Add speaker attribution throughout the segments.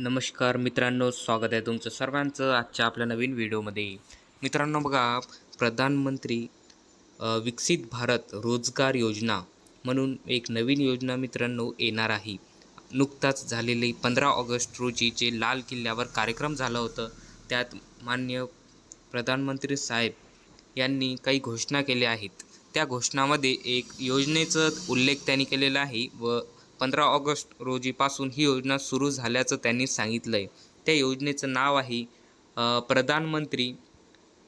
Speaker 1: नमस्कार मित्रांनो स्वागत आहे तुमचं सर्वांचं आजच्या आपल्या नवीन व्हिडिओमध्ये. मित्रांनो बघा प्रधानमंत्री विकसित भारत रोजगार योजना म्हणून एक नवीन योजना मित्रांनो येणार आहे. नुकताच झालेले पंधरा ऑगस्ट रोजी जे लाल किल्ल्यावर कार्यक्रम झालं होतं त्यात मान्य प्रधानमंत्री साहेब यांनी काही घोषणा केल्या आहेत. त्या घोषणामध्ये एक योजनेचा उल्लेख त्यांनी केलेला आहे व पंधरा ऑगस्ट रोजीपासून ही योजना सुरू झाल्याचं त्यांनी सांगितलं आहे त्या योजनेचं नाव आहे प्रधानमंत्री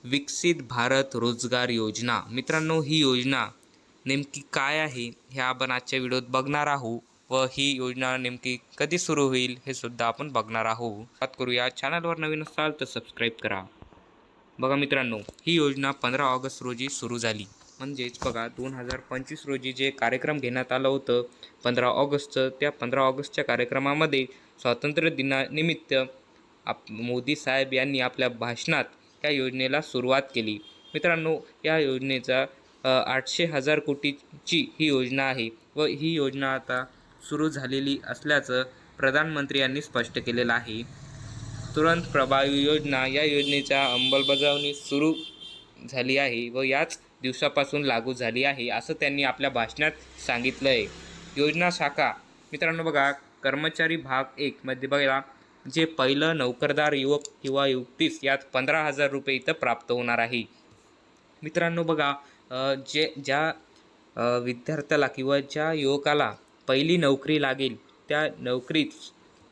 Speaker 1: विकसित भारत रोजगार योजना. मित्रांनो ही योजना नेमकी काय आहे हे आपण आजच्या व्हिडिओत बघणार आहोत व ही योजना नेमकी कधी सुरू होईल हे सुद्धा आपण बघणार आहोत. बात करूया. चॅनलवर नवीन असाल तर सबस्क्राईब करा. बघा मित्रांनो ही योजना पंधरा ऑगस्ट रोजी सुरू झाली. म्हणजेच बघा दोन हजार पंचवीस रोजी जे कार्यक्रम घेण्यात आलं होतं पंधरा ऑगस्टचं त्या पंधरा ऑगस्टच्या कार्यक्रमामध्ये स्वातंत्र्य दिनानिमित्त आप मोदी साहेब यांनी आपल्या भाषणात या योजनेला सुरुवात केली. मित्रांनो या योजनेचा आठशे हजार कोटीची ही योजना आहे व ही योजना आता सुरू झालेली असल्याचं प्रधानमंत्री यांनी स्पष्ट केलेलं आहे. तुरंत प्रभावी योजना या योजनेच्या अंमलबजावणी सुरू झाली आहे व याच दिवसापासून लागू झाली आहे असं त्यांनी आपल्या भाषणात सांगितलं आहे योजना शाखा. मित्रांनो बघा कर्मचारी भाग एकमध्ये बघा जे पहिलं नोकरदार युवक किंवा युवतीस यात पंधरा हजार रुपये इथं प्राप्त होणार आहे. मित्रांनो बघा जे ज्या विद्यार्थ्याला किंवा ज्या युवकाला पहिली नोकरी लागेल त्या नोकरीत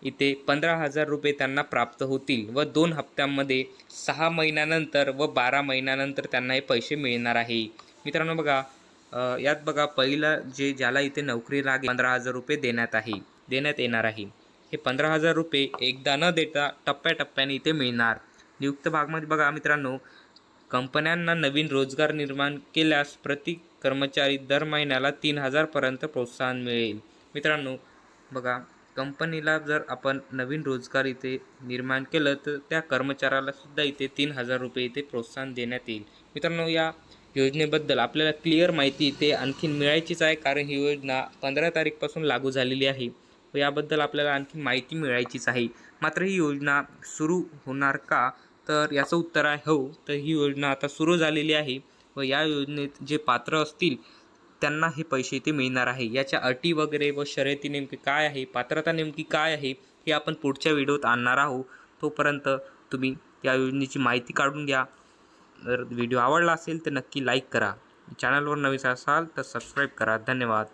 Speaker 1: इथे पंधरा हजार रुपये त्यांना प्राप्त होतील व दोन हप्त्यांमध्ये सहा महिन्यानंतर व बारा महिन्यानंतर त्यांना हे पैसे मिळणार आहे. मित्रांनो बघा यात बघा पहिला जे ज्याला इथे नोकरी लागेल पंधरा हजार रुपये देण्यात आहे देण्यात येणार आहे. हे पंधरा हजार रुपये एकदा न देता टप्प्याटप्प्याने इथे मिळणार. नियुक्त भागमध्ये बघा मित्रांनो कंपन्यांना नवीन रोजगार निर्माण केल्यास प्रति कर्मचारी दर महिन्याला तीन हजारपर्यंत प्रोत्साहन मिळेल. मित्रांनो बघा कंपनीला जर आपण नवीन रोजगार इथे निर्माण केलं तर त्या कर्मचाऱ्यालासुद्धा इथे तीन हजार रुपये इथे प्रोत्साहन देण्यात येईल. मित्रांनो या योजनेबद्दल आपल्याला क्लिअर माहिती इथे आणखीन मिळायचीच आहे कारण ही योजना पंधरा तारीखपासून लागू झालेली आहे. व याबद्दल आपल्याला आणखी माहिती मिळायचीच आहे. मात्र ही योजना सुरू होणार का? तर याचं उत्तर आहे हो तर ही योजना आता सुरू झालेली आहे व या योजनेत जे पात्र असतील त्यांना हे पैसे इथे मिळणार आहे. याच्या अटी वगैरे व शर्यती नेमकी काय आहे? पात्रता नेमकी काय आहे? हे आपण पुढच्या व्हिडिओत आणणार आहोत. तोपर्यंत तुम्ही या योजनेची माहिती काढून घ्या. जर व्हिडिओ आवडला असेल तर नक्की लाईक करा. चॅनलवर नवीन असाल तर सबस्क्राईब करा. धन्यवाद.